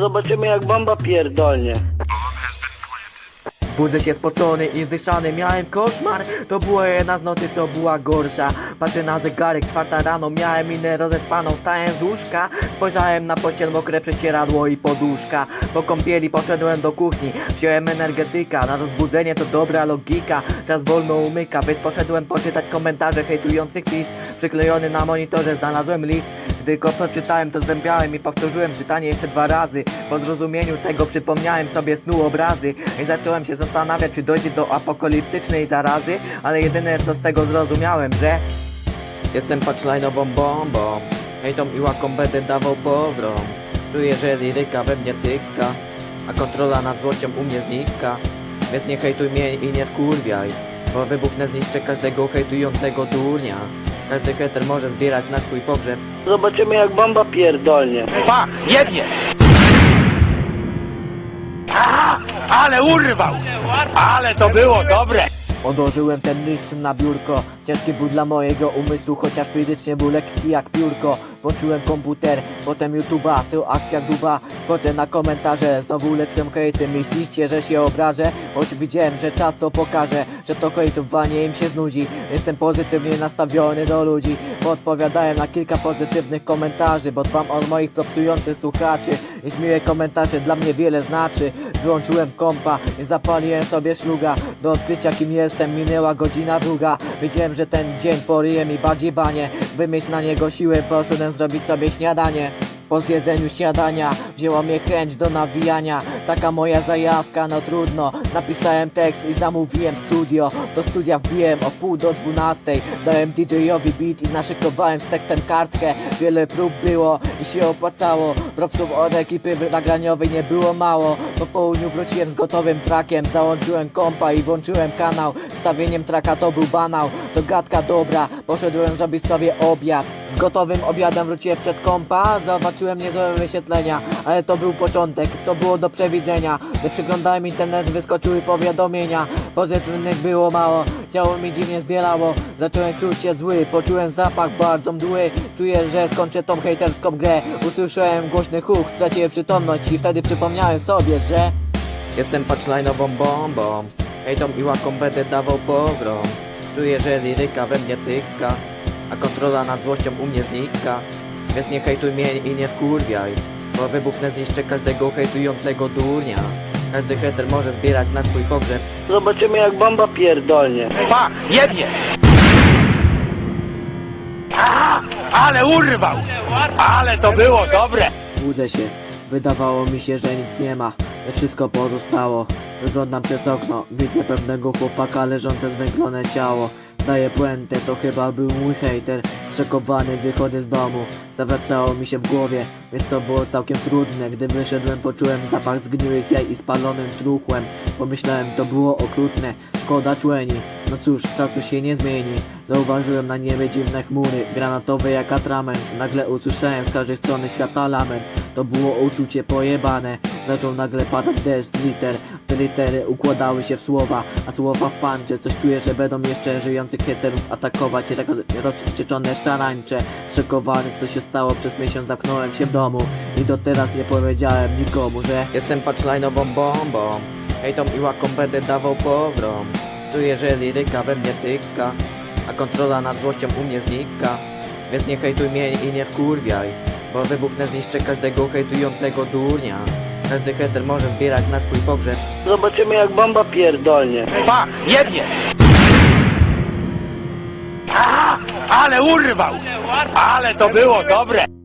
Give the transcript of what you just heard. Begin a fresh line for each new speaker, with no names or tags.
Zobaczymy jak bomba pierdolnie.
Budzę się spocony i zdyszany, miałem koszmar. To była jedna z nocy, co była gorsza. Patrzę na zegarek, czwarta rano, miałem minę rozespaną. Wstałem z łóżka, spojrzałem na pościel, mokre prześcieradło i poduszka. Po kąpieli poszedłem do kuchni, wziąłem energetyka. Na rozbudzenie to dobra logika, czas wolno umyka Więc poszedłem poczytać komentarze hejtujących list Przyklejony na monitorze znalazłem list go przeczytałem, to zdębiałem i powtórzyłem czytanie jeszcze dwa razy. Po zrozumieniu tego przypomniałem sobie snu obrazy i zacząłem się zastanawiać, czy dojdzie do apokaliptycznej zarazy, ale jedyne co z tego zrozumiałem, że jestem punchline'ową bombą. Hejtom i łakom będę dawał pogrom. Czuję, że liryka we mnie tyka, a kontrola nad złością u mnie znika. Więc nie hejtuj mnie i nie wkurwiaj, bo wybuchnę zniszczę każdego hejtującego durnia. Każdy hejter może zbierać na swój pogrzeb
Zobaczymy jak bomba pierdolnie.
Pach, jednie! Aha, ale urwał! Ale to było dobre!
Odłożyłem ten list na biurko Ciężki był dla mojego umysłu Chociaż fizycznie był lekki jak piórko Włączyłem komputer, potem YouTube'a To akcja duba, chodzę na komentarze Znowu lecę hejty, myślicie, że się obrażę? Choć widziałem, że czas to pokaże Że to hejtowanie im się znudzi. Jestem pozytywnie nastawiony do ludzi. Podpowiadałem na kilka pozytywnych komentarzy Bo dbam o moich propsujących słuchaczy. Ich miłe komentarze dla mnie wiele znaczy. Wyłączyłem kompa i zapaliłem sobie szluga. Do odkrycia kim jestem minęła godzina druga. Wiedziałem, że ten dzień poryje mi bardziej banie By mieć na niego siłę poszedłem zrobić sobie śniadanie po zjedzeniu śniadania wzięła mnie chęć do nawijania. Taka moja zajawka, no trudno. Napisałem tekst i zamówiłem studio. Do studia wbiłem o pół do dwunastej. Dałem DJ-owi beat i naszykowałem z tekstem kartkę. Wiele prób było i się opłacało. Propsów od ekipy nagraniowej nie było mało. Po południu wróciłem z gotowym trakiem. Załączyłem kompa i włączyłem kanał. Stawieniem traka to był banał. To gadka dobra, poszedłem zrobić sobie obiad gotowym obiadem wróciłem przed kompa Zobaczyłem niezłe wyświetlenia Ale to był początek, to było do przewidzenia. Gdy przeglądałem internet wyskoczyły powiadomienia Pozytywnych było mało, ciało mi dziwnie zbielało. Zacząłem czuć się zły, poczułem zapach bardzo mdły. Czuję, że skończę tą hejterską grę. Usłyszałem głośny huk, straciłem przytomność I wtedy przypomniałem sobie, że Jestem punchline'ową bombą. Hejtom i łakom będę dawał pogrom Czuję, że liryka we mnie tyka A kontrola nad złością u mnie znika Więc nie hejtuj mnie i nie wkurwiaj Bo wybuchnę zniszczę każdego hejtującego durnia Każdy hejter może zbierać na swój pogrzeb
Zobaczymy jak bomba pierdolnie.
Pach, jednie! Aha, ale urwał! Ale to było dobre!
Budzę się, wydawało mi się, że nic nie ma Lecz wszystko pozostało. Wyglądam przez okno, widzę pewnego chłopaka leżące zwęglone ciało. Daję puentę, to chyba był mój hejter. Zszokowany wychodzę z domu Zawracało mi się w głowie, więc to było całkiem trudne Gdy wyszedłem poczułem zapach zgniłych jaj i spalonym truchłem. Pomyślałem to było okrutne, szkoda człeni No cóż, czasu się nie zmieni. Zauważyłem na niebie dziwne chmury Granatowe jak atrament. Nagle usłyszałem z każdej strony świata lament To było uczucie pojebane. Zaczął nagle padać deszcz z liter. Te litery układały się w słowa A słowa w pancze Coś czuję, że będą jeszcze żyjących heterów atakować. Jak rozwścieczone szarańcze. Zszokowany co się stało przez miesiąc zamknąłem się w domu. I do teraz nie powiedziałem nikomu, że Jestem punchline'ową bombą. Hejtom i łakom będę dawał pogrom Czuję, że liryka we mnie tyka A kontrola nad złością u mnie znika Więc nie hejtuj mnie i nie wkurwiaj Bo wybuchnę zniszczę każdego hejtującego durnia Każdy hejter może zbierać na swój pogrzeb
Zobaczymy jak bomba pierdolnie.
Pach, jednie! Ale urwał! Ale to było dobre!